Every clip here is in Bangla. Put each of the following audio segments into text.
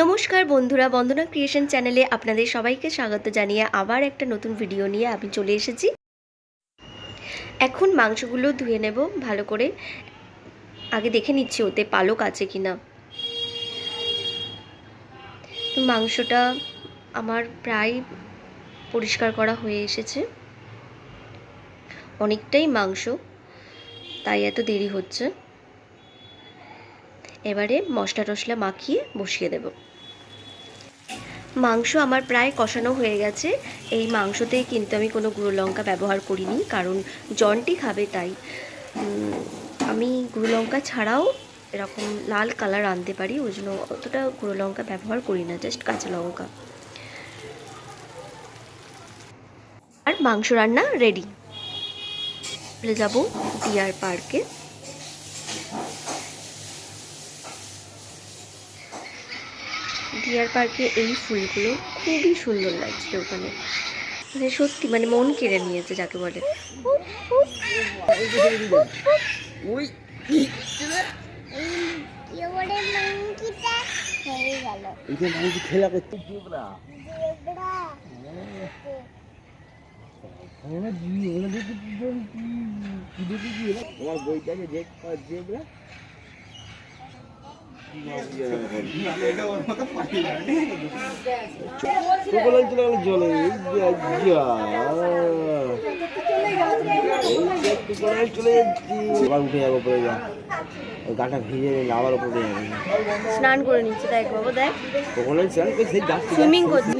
নমস্কার বন্ধুরা, বন্দনা ক্রিয়েশন চ্যানেলে আপনাদের সবাইকে স্বাগত জানিয়ে আবার একটা নতুন ভিডিও নিয়ে আমি চলে এসেছি। এখন মাংসগুলো ধুয়ে নেব ভালো করে। আগে দেখে নিচ্ছি ওতে পালক আছে কি না মাংসটা আমার প্রায় পরিষ্কার করা হয়ে এসেছে। অনেকটাই মাংস, তাই এত দেরি হচ্ছে। এবারে মশলা টশলা মাখিয়ে বসিয়ে দেব। মাংস আমার প্রায় কষানো হয়ে গেছে। এই মাংসতে কিন্তু আমি কোনো গুঁড়ো লঙ্কা ব্যবহার করিনি, কারণ জনটি খাবে তাই। আমি গুঁড়ো লঙ্কা ছাড়াও এরকম লাল কালার আনতে পারি, ওই জন্য অতটা গুঁড়ো লঙ্কা ব্যবহার করি না, জাস্ট কাঁচা লঙ্কা। আর মাংস রান্না রেডি যাব ডিয়ার পার্কে ডিয়ার পার্কে এই ফুলগুলো খুবই সুন্দর লাগছিল ওখানে। মানে সত্যি মানে মন কেড়ে নিয়েছে যাকে বলে। খেলা করতে জেবরা বইটাকে দেখ জেবরা জলে চলে আবার উঠে যাব যা গাটা ভিজে আবার উপরে স্নান করে নিচ্ছে, দেখ বাবা, দেখ স্নান করে সেই যাচ্ছি Swimming করছি।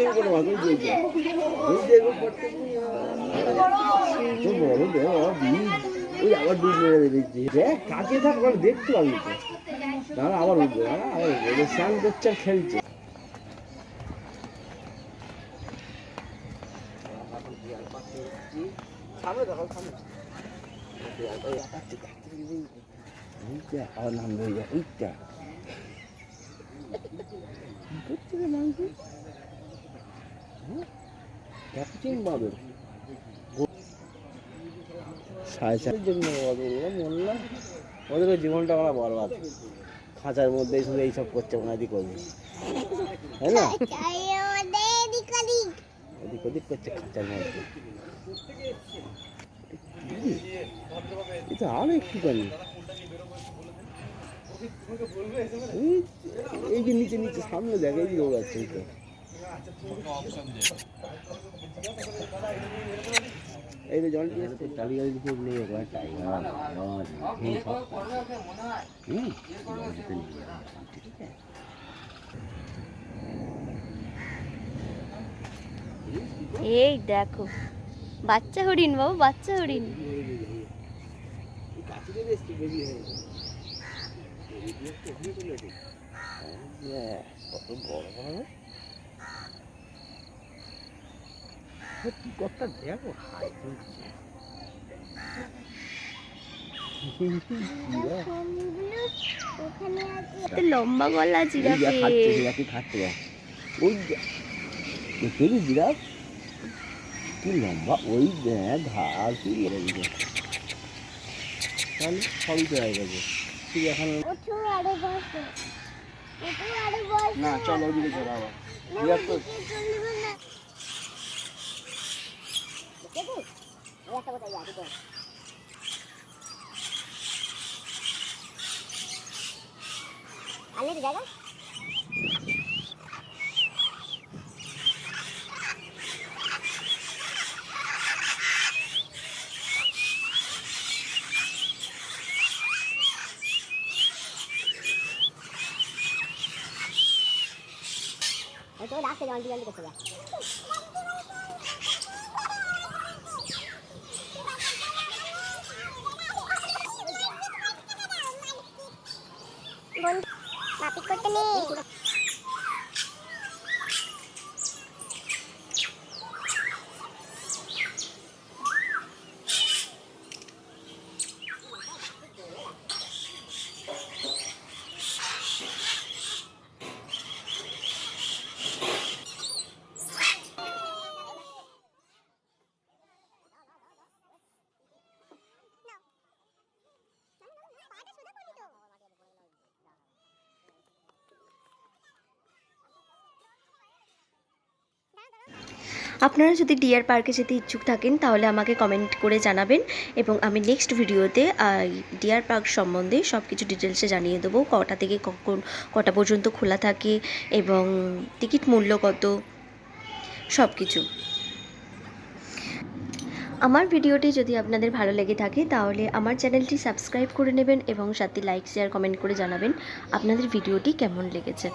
ওই আবার ডুব মেরে দিচ্ছি। দেখ কাছে থাক আবার দেখতে পাবি তো। দাঁড়া আবার উঠবে দাঁড়া আবার উঠবে। স্নান করছে আর খেলছে। সামনে দেখো সামনে আবার নাম হয়ে যায় ওইটা করছে রে মাংস সাড়ে চারের জন্য বললাম ওদের জীবনটা আমরা বরবাদ। খাঁচার মধ্যে শুধু এইসব করছে ওনাদি করবে তাই না? এদিক ওদিক ওদিক করছে খাঁচার মধ্যে। এটা আরও একটুখানি এই- এই যে নিচে নিচে সামনে দেখ এই যে দৌড়াচ্ছে। এই তো জল আছে এই দেখো বাচ্চা হরিণ বাবু বাচ্চা হরিণ। কত বড় বড় কি কথা দেখো হাই ফোনগুলো ওখানে লম্বা গলা জিরাফে খাচ্ছে ওই দেখ। জিরাফ কি লম্বা ওই ঘাস কি বেড়ে তাহলে সবই তো হয়ে গেছে। তুই এখন না চল আবার জিরাফ তো চলবে না দেখো করো আলে জায়গা তো রাস্তা জলদি জলদি করতে যা বন্ধু মাপিক করতে নেই। আপনারা যদি ডিয়ার পার্কে যেতে ইচ্ছুক থাকেন, তাহলে আমাকে কমেন্ট করে জানাবেন এবং আমি নেক্সট ভিডিওতে ডিয়ার পার্ক সম্বন্ধে সব কিছু ডিটেলসে জানিয়ে দেবো, কটা থেকে কখন, কটা পর্যন্ত খোলা থাকে এবং টিকিট মূল্য কত সব কিছু আমার ভিডিওটি যদি আপনাদের ভালো লেগে থাকে, তাহলে আমার চ্যানেলটি সাবস্ক্রাইব করে নেবেন এবং সাথে লাইক শেয়ার কমেন্ট করে জানাবেন আপনাদের ভিডিওটি কেমন লেগেছে।